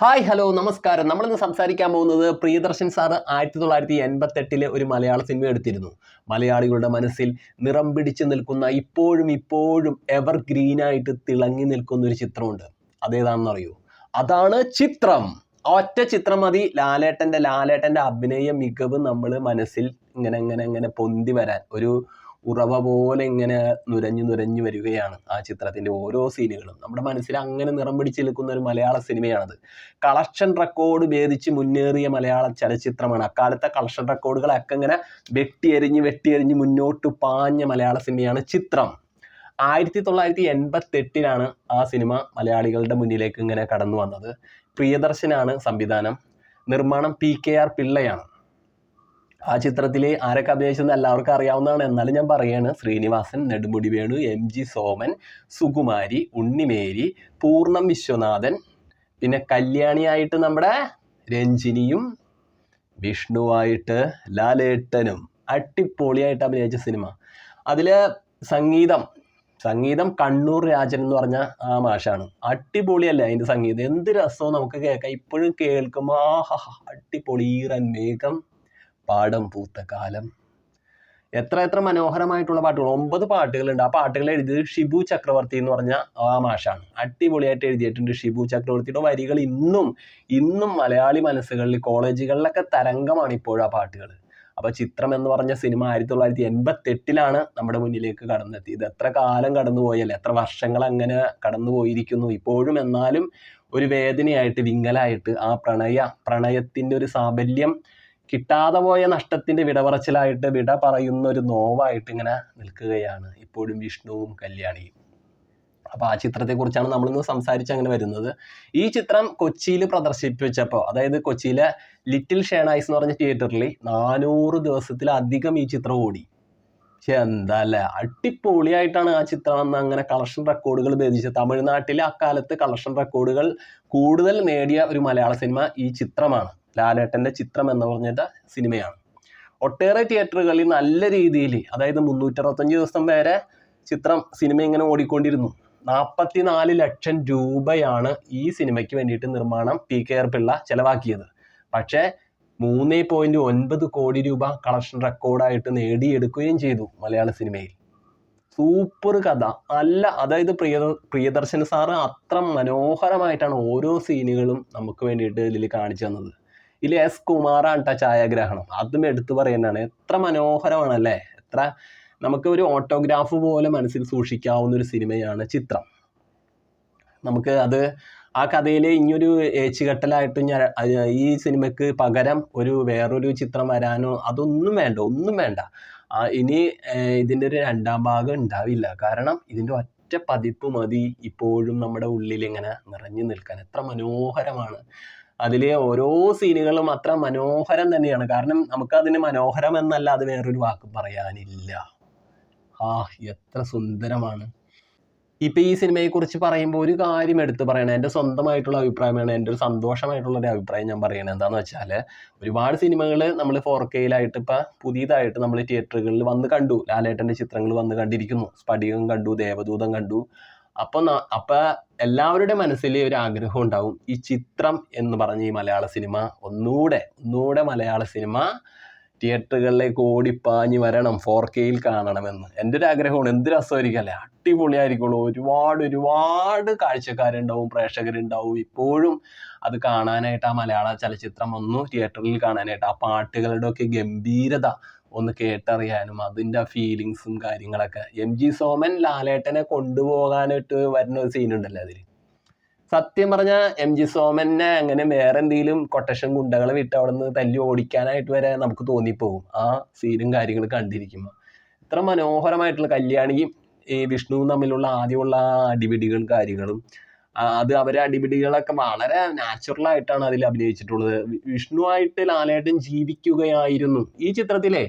Hi hello നമസ്കാരം. നമ്മളിന്ന് സംസാരിക്കാൻ പോകുന്നത് പ്രിയദർശൻ സാർ ആയിരത്തി തൊള്ളായിരത്തി എൺപത്തെട്ടിലെ ഒരു മലയാള സിനിമ എടുത്തിരുന്നു. മലയാളികളുടെ മനസ്സിൽ നിറം പിടിച്ചു നിൽക്കുന്ന ഇപ്പോഴും ഇപ്പോഴും എവർ ഗ്രീനായിട്ട് തിളങ്ങി നിൽക്കുന്ന ഒരു ചിത്രമുണ്ട്. അതേതാണെന്ന് അറിയൂ? അതാണ് ചിത്രം. ഒറ്റ ചിത്രം മതി. ലാലേട്ടന്റെ ലാലേട്ടന്റെ അഭിനയ മികവ് നമ്മൾ മനസ്സിൽ ഇങ്ങനെ ഇങ്ങനെ ഇങ്ങനെ പൊന്തി വരാൻ. ഒരു ഉറവ പോലെ ഇങ്ങനെ നുരഞ്ഞു നുരഞ്ഞു വരികയാണ് ആ ചിത്രത്തിന്റെ ഓരോ സീനുകളും. നമ്മുടെ മനസ്സിൽ അങ്ങനെ നിറം പിടിച്ചു നിൽക്കുന്ന ഒരു മലയാള സിനിമയാണത്. കളക്ഷൻ റെക്കോർഡ് ഭേദിച്ച് മുന്നേറിയ മലയാള ചലച്ചിത്രമാണ്. അക്കാലത്തെ കളക്ഷൻ റെക്കോർഡുകളൊക്കെ ഇങ്ങനെ വെട്ടിയെറിഞ്ഞ് വെട്ടിയെറിഞ്ഞ് മുന്നോട്ട് പാഞ്ഞ മലയാള സിനിമയാണ് ചിത്രം. ആയിരത്തി തൊള്ളായിരത്തി എൺപത്തെട്ടിലാണ് ആ സിനിമ മലയാളികളുടെ മുന്നിലേക്ക് ഇങ്ങനെ കടന്നു വന്നത്. പ്രിയദർശനാണ് സംവിധാനം. നിർമ്മാണം പി കെ ആർ പിള്ളയാണ്. ആ ചിത്രത്തിൽ ആരൊക്കെ അഭിനയിച്ചെന്ന് എല്ലാവർക്കും അറിയാവുന്നതാണ്. എന്നാലും ഞാൻ പറയുകയാണ് ശ്രീനിവാസൻ നെടുമുടി വേണു എം ജി സോമൻ സുകുമാരി ഉണ്ണിമേരി പൂർണം വിശ്വനാഥൻ പിന്നെ കല്യാണിയായിട്ട് നമ്മുടെ രഞ്ജിനിയും വിഷ്ണുവായിട്ട് ലാലേട്ടനും അട്ടിപ്പൊളിയായിട്ട് അഭിനയിച്ച സിനിമ. അതിൽ സംഗീതം സംഗീതം കണ്ണൂർ രാജൻ എന്ന് പറഞ്ഞ ആ മാഷാണ്. അടിപൊളിയല്ലേ അതിന്റെ സംഗീതം? എന്ത് രസവും നമുക്ക് കേൾക്കാം. ഇപ്പോഴും കേൾക്കുമ്പോൾ ആഹാ അടിപൊളി ഈറൻ മേഘം പാടം പൂത്ത കാലം. എത്ര എത്ര മനോഹരമായിട്ടുള്ള പാട്ടുകൾ. ഒമ്പത് പാട്ടുകളുണ്ട്. ആ പാട്ടുകൾ എഴുതിയത് ഷിബു ചക്രവർത്തി എന്ന് പറഞ്ഞ ആ മാഷാണ്. അടിപൊളിയായിട്ട് എഴുതിയിട്ടുണ്ട് ഷിബു ചക്രവർത്തിയുടെ വരികൾ ഇന്നും ഇന്നും മലയാളി മനസ്സുകളിൽ കോളേജുകളിലൊക്കെ തരംഗമാണ് ഇപ്പോഴും ആ പാട്ടുകൾ. അപ്പോൾ ചിത്രം എന്ന് പറഞ്ഞ സിനിമ ആയിരത്തി തൊള്ളായിരത്തി എൺപത്തെട്ടിലാണ് നമ്മുടെ മുന്നിലേക്ക് കടന്നെത്തിയത്. എത്ര കാലം കടന്നുപോയല്ലേ? എത്ര വർഷങ്ങൾ അങ്ങനെ കടന്നുപോയിരിക്കുന്നു ഇപ്പോഴും. എന്നാലും ഒരു വേദനയായിട്ട് വിങ്ങലായിട്ട് ആ പ്രണയ പ്രണയത്തിന്റെ ഒരു സാബല്യം കിട്ടാതെ പോയ നഷ്ടത്തിന്റെ വിടപറച്ചിലായിട്ട് വിട പറയുന്ന ഒരു നോവായിട്ട് ഇങ്ങനെ നിൽക്കുകയാണ് ഇപ്പോഴും വിഷ്ണുവും കല്യാണിയും. അപ്പോൾ ആ ചിത്രത്തെക്കുറിച്ചാണ് നമ്മളിന്ന് സംസാരിച്ച് അങ്ങനെ വരുന്നത്. ഈ ചിത്രം കൊച്ചിയിൽ പ്രദർശിപ്പിച്ചപ്പോൾ അതായത് കൊച്ചിയിലെ ലിറ്റിൽ ഷേണൈസ് എന്ന് പറഞ്ഞ തിയേറ്ററിൽ നാനൂറ് ദിവസത്തിലധികം ഈ ചിത്രം ഓടി. പക്ഷെ എന്താ അല്ലേ അടിപൊളിയായിട്ടാണ് ആ ചിത്രം അന്ന് അങ്ങനെ കളക്ഷൻ റെക്കോർഡുകൾ ഭേദിച്ചത്. തമിഴ്നാട്ടിലെ അക്കാലത്ത് കളക്ഷൻ റെക്കോർഡുകൾ കൂടുതൽ നേടിയ ഒരു മലയാള സിനിമ ഈ ചിത്രമാണ്. ലാലേട്ടന്റെ ചിത്രം എന്ന് പറഞ്ഞിട്ട് സിനിമയാണ്. ഒട്ടേറെ തിയേറ്ററുകളിൽ നല്ല രീതിയിൽ അതായത് മുന്നൂറ്ററുപത്തഞ്ച് ദിവസം വരെ ചിത്രം സിനിമ ഇങ്ങനെ ഓടിക്കൊണ്ടിരുന്നു. നാൽപ്പത്തിനാല് ലക്ഷം രൂപയാണ് ഈ സിനിമയ്ക്ക് വേണ്ടിയിട്ട് നിർമ്മാണം പി കെ ആർ പിള്ള ചെലവാക്കിയത്. പക്ഷേ മൂന്ന് പോയിന്റ് ഒൻപത് കോടി രൂപ കളക്ഷൻ റെക്കോർഡായിട്ട് നേടിയെടുക്കുകയും ചെയ്തു മലയാള സിനിമയിൽ. സൂപ്പർ കഥ നല്ല അതായത് പ്രിയ പ്രിയദർശൻ സാറ് അത്ര മനോഹരമായിട്ടാണ് ഓരോ സീനുകളും നമുക്ക് വേണ്ടിയിട്ട് ഇതിൽ കാണിച്ചു തന്നത്. ഇതിൽ എസ് കുമാറാണ് കേട്ടോ ഛായാഗ്രഹണം. അതും എടുത്തു പറയുന്നതാണ് എത്ര മനോഹരമാണല്ലേ? എത്ര നമുക്ക് ഒരു ഓട്ടോഗ്രാഫ് പോലെ മനസ്സിൽ സൂക്ഷിക്കാവുന്ന ഒരു സിനിമയാണ് ചിത്രം. നമുക്ക് അത് ആ കഥയിലെ ഇനിയൊരു ഏച്ചുകെട്ടലായിട്ട് ഞാൻ ഈ സിനിമയ്ക്ക് പകരം ഒരു വേറൊരു ചിത്രം വരാനോ അതൊന്നും വേണ്ട ഒന്നും വേണ്ട. ഇനി ഇതിന്റെ ഒരു രണ്ടാം ഭാഗം ഉണ്ടാവില്ല. കാരണം ഇതിന്റെ ഒറ്റ പതിപ്പ് മതി ഇപ്പോഴും നമ്മുടെ ഉള്ളിൽ ഇങ്ങനെ നിറഞ്ഞു നിൽക്കാൻ. എത്ര മനോഹരമാണ്. അതിലെ ഓരോ സീനുകളും അത്ര മനോഹരം തന്നെയാണ്. കാരണം നമുക്ക് നമുക്കതിന് മനോഹരം എന്നല്ല അത് വേറൊരു വാക്ക് പറയാനില്ല. ആ എത്ര സുന്ദരമാണ്. ഇപ്പം ഈ സിനിമയെക്കുറിച്ച് പറയുമ്പോൾ ഒരു കാര്യം എടുത്തു പറയണം. എന്റെ സ്വന്തമായിട്ടുള്ള അഭിപ്രായമാണ് എന്റെ ഒരു സന്തോഷമായിട്ടുള്ള ഒരു അഭിപ്രായം ഞാൻ പറയണത് എന്താണെന്ന് വെച്ചാൽ ഒരുപാട് സിനിമകൾ നമ്മൾ ഫോർ കെയിലായിട്ട് ഇപ്പം പുതിയതായിട്ട് നമ്മൾ തിയേറ്ററുകളിൽ വന്ന് കണ്ടു. ലാലേട്ടന്റെ ചിത്രങ്ങൾ വന്ന് കണ്ടിരിക്കുന്നു. സ്ഫടികം കണ്ടു ദേവദൂതം കണ്ടു. അപ്പോൾ അപ്പോൾ എല്ലാവരുടെ മനസ്സിൽ ഒരു ആഗ്രഹം ഉണ്ടാവും. ഈ ചിത്രം എന്ന് പറഞ്ഞ ഈ മലയാള സിനിമ ഒന്നുകൂടെ ഒന്നുകൂടെ മലയാള സിനിമ തിയേറ്ററുകളിലേക്ക് ഓടിപ്പാഞ്ഞ് വരണം ഫോർ കെയിൽ കാണണമെന്ന്. എന്റെ ഒരു ആഗ്രഹമാണ്. എന്ത് രസമായിരിക്കും അല്ലേ? അടിപൊളിയായിരിക്കുള്ളൂ ഒരുപാട് ഒരുപാട് കാഴ്ചക്കാരുണ്ടാവും പ്രേക്ഷകരുണ്ടാവും. ഇപ്പോഴും അത് കാണാനായിട്ട് ആ മലയാള ചലച്ചിത്രം ഒന്ന് തിയേറ്ററിൽ കാണാനായിട്ട്. ആ പാട്ടുകളുടെ ഒക്കെ ഗംഭീരത ഒന്ന് കേട്ടറിയാനും അതിന്റെ ഫീലിങ്സും കാര്യങ്ങളൊക്കെ. എം ജി സോമൻ ലാലേട്ടനെ കൊണ്ടുപോകാനായിട്ട് വരുന്ന ഒരു സീനുണ്ടല്ലോ അതിൽ സത്യം പറഞ്ഞാൽ എം ജി സോമനെ അങ്ങനെ വേറെ എന്തെങ്കിലും കൊട്ടേഷൻ ഗുണ്ടകളെ വിട്ട് അവിടെ നിന്ന് തല്ലി ഓടിക്കാനായിട്ട് വരെ നമുക്ക് തോന്നിപ്പോകും. ആ സീനും കാര്യങ്ങളും കണ്ടിരിക്കുമ്പോൾ ഇത്ര മനോഹരമായിട്ടുള്ള കല്യാണിയും ഈ വിഷ്ണുവും തമ്മിലുള്ള ആദ്യമുള്ള ആ അടിപിടികളും കാര്യങ്ങളും അത് അവരെ അടിപിടികളൊക്കെ വളരെ നാച്ചുറൽ ആയിട്ടാണ് അതിൽ അഭിനയിച്ചിട്ടുള്ളത്. വിഷ്ണു വിഷ്ണുവായിട്ട് ലാലേട്ടൻ ജീവിക്കുകയായിരുന്നു ഈ ചിത്രത്തിലെ.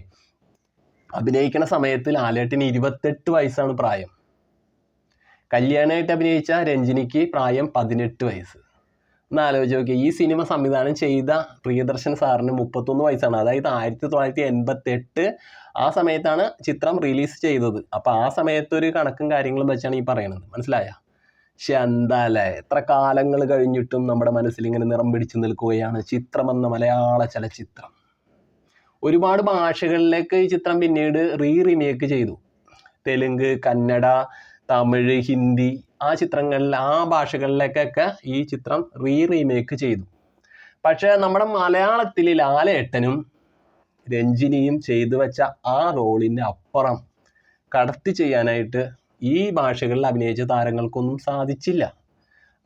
അഭിനയിക്കുന്ന സമയത്ത് ലാലേട്ടന് ഇരുപത്തെട്ട് വയസ്സാണ് പ്രായം. കല്യാണമായിട്ട് അഭിനയിച്ച രഞ്ജിനിക്ക് പ്രായം പതിനെട്ട് വയസ്സ്. ഒന്ന് ആലോചിച്ച് നോക്കിയ ഈ സിനിമ സംവിധാനം ചെയ്ത പ്രിയദർശൻ സാറിന് മുപ്പത്തൊന്ന് വയസ്സാണ്. അതായത് ആയിരത്തി തൊള്ളായിരത്തി എൺപത്തെട്ട് ആ സമയത്താണ് ചിത്രം റിലീസ് ചെയ്തത്. അപ്പോൾ ആ സമയത്ത് ഒരു കണക്കും കാര്യങ്ങളും വെച്ചാണ് ഈ പറയുന്നത് മനസ്സിലായ? പക്ഷെ എന്താ അല്ലേ എത്ര കാലങ്ങൾ കഴിഞ്ഞിട്ടും നമ്മുടെ മനസ്സിൽ ഇങ്ങനെ നിറം പിടിച്ചു നിൽക്കുകയാണ് ചിത്രം എന്ന മലയാള ചലച്ചിത്രം. ഒരുപാട് ഭാഷകളിലേക്ക് ഈ ചിത്രം പിന്നീട് റീ റിമേക്ക് ചെയ്തു. തെലുങ്ക് കന്നഡ തമിഴ് ഹിന്ദി ആ ചിത്രങ്ങളിൽ ആ ഭാഷകളിലേക്കൊക്കെ ഈ ചിത്രം റീ റീമേക്ക് ചെയ്തു. പക്ഷേ നമ്മുടെ മലയാളത്തിൽ ലാലേട്ടനും രഞ്ജിനിയും ചെയ്തു വെച്ച ആ റോളിന് അപ്പുറം കടത്തി ചെയ്യാനായിട്ട് ഈ ഭാഷകളിൽ അഭിനയിച്ച താരങ്ങൾക്കൊന്നും സാധിച്ചില്ല.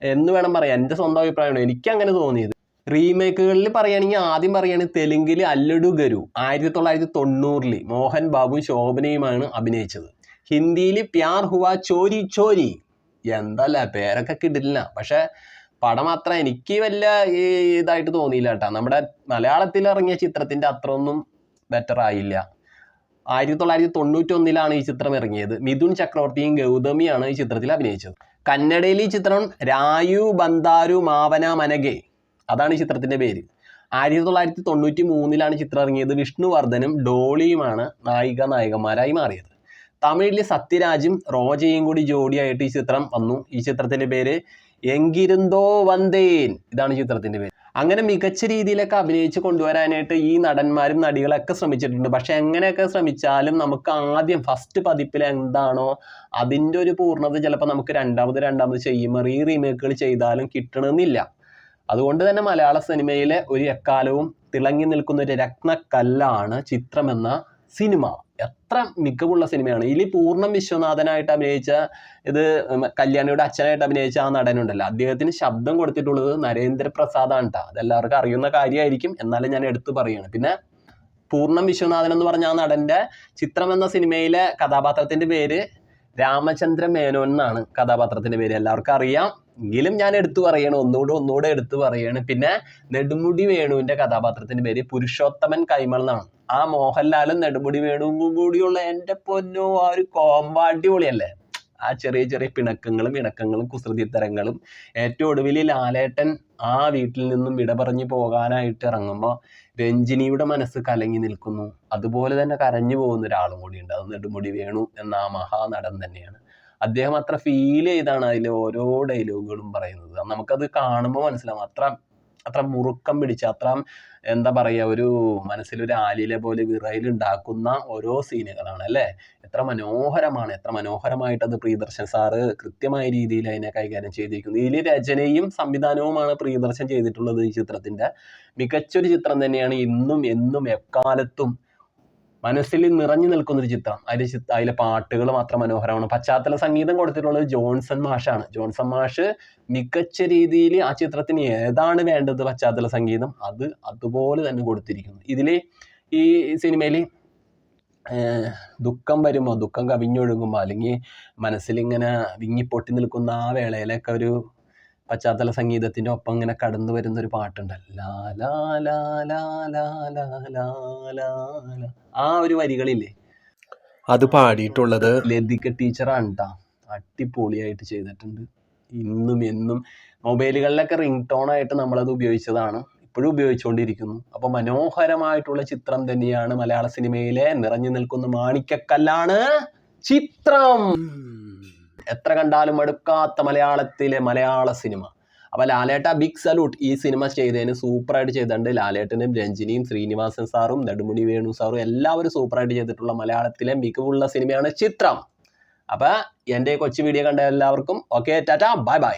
എന്ന് വേണം പറയാൻ. എന്റെ സ്വന്തം അഭിപ്രായമാണ്. എനിക്ക് അങ്ങനെ തോന്നിയത്. റീമേക്കുകളിൽ പറയുകയാണെങ്കിൽ ആദ്യം പറയുകയാണെങ്കിൽ തെലുങ്കിൽ അല്ലഡു ഗരു. ആയിരത്തി തൊള്ളായിരത്തി തൊണ്ണൂറിൽ മോഹൻ ബാബു ശോഭനയുമാണ് അഭിനയിച്ചത്. ഹിന്ദിയിൽ പ്യാർ ഹുവ ചോരി ചോരി. എന്തല്ല പേരൊക്കെ കിട്ടില്ല പക്ഷെ പടം അത്ര എനിക്ക് വല്ല ഇതായിട്ട് തോന്നിയില്ല കേട്ടോ. നമ്മുടെ മലയാളത്തിൽ ഇറങ്ങിയ ചിത്രത്തിന്റെ അത്ര ഒന്നും ബെറ്റർ ആയില്ല. ആയിരത്തി തൊള്ളായിരത്തി തൊണ്ണൂറ്റി ഒന്നിലാണ് ഈ ചിത്രം ഇറങ്ങിയത്. മിഥുൻ ചക്രവർത്തിയും ഗൗതമിയാണ് ഈ ചിത്രത്തിൽ അഭിനയിച്ചത്. കന്നഡയിൽ ഈ ചിത്രം രായു ബന്ദാരു മാവന മനഗെ അതാണ് ഈ ചിത്രത്തിന്റെ പേര്. ആയിരത്തി തൊള്ളായിരത്തി തൊണ്ണൂറ്റി മൂന്നിലാണ് ചിത്രം ഇറങ്ങിയത്. വിഷ്ണുവർദ്ധനും ഡോളിയുമാണ് നായിക നായകന്മാരായി മാറിയത്. തമിഴിൽ സത്യരാജും റോജയും കൂടി ജോഡിയായിട്ട് ഈ ചിത്രം വന്നു. ഈ ചിത്രത്തിന്റെ പേര് എങ്കിരുന്തോ വന്ദേൻ ഇതാണ് ചിത്രത്തിന്റെ പേര്. അങ്ങനെ മികച്ച രീതിയിലൊക്കെ അഭിനയിച്ച് കൊണ്ടുവരാനായിട്ട് ഈ നടന്മാരും നടികളൊക്കെ ശ്രമിച്ചിട്ടുണ്ട്. പക്ഷെ എങ്ങനെയൊക്കെ ശ്രമിച്ചാലും നമുക്ക് ആദ്യം ഫസ്റ്റ് പതിപ്പിൽ എന്താണോ അതിന്റെ ഒരു പൂർണത ചിലപ്പോൾ നമുക്ക് രണ്ടാമത് രണ്ടാമത് ചെയ്യുമ്പോൾ റീ റീമേക്കുകൾ ചെയ്താലും കിട്ടണമെന്നില്ല. അതുകൊണ്ട് തന്നെ മലയാള സിനിമയിലെ ഒരു എക്കാലവും തിളങ്ങി നിൽക്കുന്ന ഒരു രത്നക്കല്ലാണ് ചിത്രം എന്ന സിനിമ. എത്ര മികവുള്ള സിനിമയാണ്. ഇതിൽ പൂർണം വിശ്വനാഥനായിട്ട് അഭിനയിച്ച ഇത് കല്യാണിയുടെ അച്ഛനായിട്ട് അഭിനയിച്ച ആ നടനുണ്ടല്ലോ. അദ്ദേഹത്തിന് ശബ്ദം കൊടുത്തിട്ടുള്ളത് നരേന്ദ്രപ്രസാദാണ് കേട്ടോ അതെല്ലാവർക്കും അറിയുന്ന കാര്യമായിരിക്കും. എന്നാലും ഞാൻ എടുത്തു പറയുകയാണ് പിന്നെ പൂർണം വിശ്വനാഥൻ എന്ന് പറഞ്ഞ ആ നടന്റെ ചിത്രം എന്ന സിനിമയിലെ കഥാപാത്രത്തിന്റെ പേര് രാമചന്ദ്ര മേനോൻ എന്നാണ് കഥാപാത്രത്തിന്റെ പേര്. എല്ലാവർക്കും അറിയാം. എങ്കിലും ഞാൻ എടുത്തു പറയണം ഒന്നുകൂടെ ഒന്നുകൂടെ എടുത്തു പറയാണ്. പിന്നെ നെടുമുടി വേണുവിന്റെ കഥാപാത്രത്തിന്റെ പേര് പുരുഷോത്തമൻ കൈമൾ എന്നാണ്. ആ മോഹൻലാലും നെടുമുടി വേണുവും കൂടിയുള്ള എന്റെ പൊന്നോ ആ ഒരു കോമ്പാടി പൊളിയല്ലേ ആ ചെറിയ ചെറിയ പിണക്കങ്ങളും ഇണക്കങ്ങളും കുസൃതിത്തരങ്ങളും. ഏറ്റവും ഒടുവിൽ ലാലേട്ടൻ ആ വീട്ടിൽ നിന്നും വിട പറഞ്ഞു പോകാനായിട്ട് ഇറങ്ങുമ്പോൾ രഞ്ജിനിയുടെ മനസ്സ് കലങ്ങി നിൽക്കുന്നു. അതുപോലെ തന്നെ കരഞ്ഞു പോകുന്ന ഒരാളും കൂടിയുണ്ട്. അത് നെടുമുടി വേണു എന്ന ആ മഹാനടൻ തന്നെയാണ്. അദ്ദേഹം അത്ര ഫീൽ ചെയ്താണ് അതിലെ ഓരോ ഡയലോഗുകളും പറയുന്നത്. നമുക്കത് കാണുമ്പോൾ മനസ്സിലാവും. അത്ര അത്ര മുറുക്കം പിടിച്ച അത്ര എന്താ പറയുക ഒരു മനസ്സിലൊരു ആലിലെ പോലെ വിറയിലുണ്ടാക്കുന്ന ഓരോ സീനുകളാണ് അല്ലേ? എത്ര മനോഹരമാണ് എത്ര മനോഹരമായിട്ട് അത് പ്രിയദർശൻ സാറ് കൃത്യമായ രീതിയിൽ അതിനെ കൈകാര്യം ചെയ്തിരിക്കുന്നു. ഇതിൽ രചനയും സംവിധാനവുമാണ് പ്രിയദർശൻ ചെയ്തിട്ടുള്ളത് ഈ ചിത്രത്തിന്റെ. മികച്ചൊരു ചിത്രം തന്നെയാണ് ഇന്നും എന്നും എക്കാലത്തും മനസ്സിൽ നിറഞ്ഞു നിൽക്കുന്ന ഒരു ചിത്രം. അതിലെ അതിലെ പാട്ടുകൾ മാത്രം മനോഹരമാണ്. പശ്ചാത്തല സംഗീതം കൊടുത്തിട്ടുള്ളത് ജോൺസൺ മാഷാണ്. ജോൺസൺ മാഷ് മികച്ച രീതിയിൽ ആ ചിത്രത്തിന് ഏതാണ് വേണ്ടത് പശ്ചാത്തല സംഗീതം? അത് അതുപോലെ തന്നെ കൊടുത്തിരിക്കുന്നു. ഇതിൽ ഈ സിനിമയിൽ ദുഃഖം വരുമ്പോൾ ദുഃഖം കവിഞ്ഞൊഴുകുമ്പോൾ അല്ലെങ്കിൽ മനസ്സിലിങ്ങനെ വിങ്ങിപ്പൊട്ടി നിൽക്കുന്ന ആ വേളയിലൊക്കെ ഒരു പശ്ചാത്തല സംഗീതത്തിന്റെ ഒപ്പം ഇങ്ങനെ കടന്നു വരുന്ന ഒരു പാട്ടുണ്ട് ആ ഒരു വരികളില്ലേ? അത് പാടിയിട്ടുള്ളത് ലതിക ടീച്ചറാണ് കേട്ടോ അടിപൊളിയായിട്ട് ചെയ്തിട്ടുണ്ട്. ഇന്നും എന്നും മൊബൈലുകളിലൊക്കെ റിംഗ് ടോണായിട്ട് നമ്മളത് ഉപയോഗിച്ചതാണ്. ഇപ്പോഴും ഉപയോഗിച്ചുകൊണ്ടിരിക്കുന്നു. അപ്പോൾ മനോഹരമായിട്ടുള്ള ചിത്രം തന്നെയാണ് മലയാള സിനിമയിലെ നിറഞ്ഞു നിൽക്കുന്ന മാണിക്കക്കല്ലാണ് ചിത്രം. എത്ര കണ്ടാലും മടുക്കാത്ത മലയാളത്തിലെ മലയാള സിനിമ. അപ്പോൾ ലാലേട്ട ബിഗ് സല്യൂട്ട് ഈ സിനിമ ചെയ്തതിന് സൂപ്പർ ആയിട്ട് ചെയ്തിട്ടുണ്ട്. ലാലേട്ടനും രഞ്ജിനിയും ശ്രീനിവാസൻ സാറും നെടുമുടി വേണു സാറും എല്ലാവരും സൂപ്പർ ആയിട്ട് ചെയ്തിട്ടുള്ള മലയാളത്തിലെ മികവുള്ള സിനിമയാണ് ചിത്രം. അപ്പോൾ എന്റെ കൊച്ചു വീഡിയോ കണ്ട എല്ലാവർക്കും ഓക്കെ ടാറ്റ ബൈ ബൈ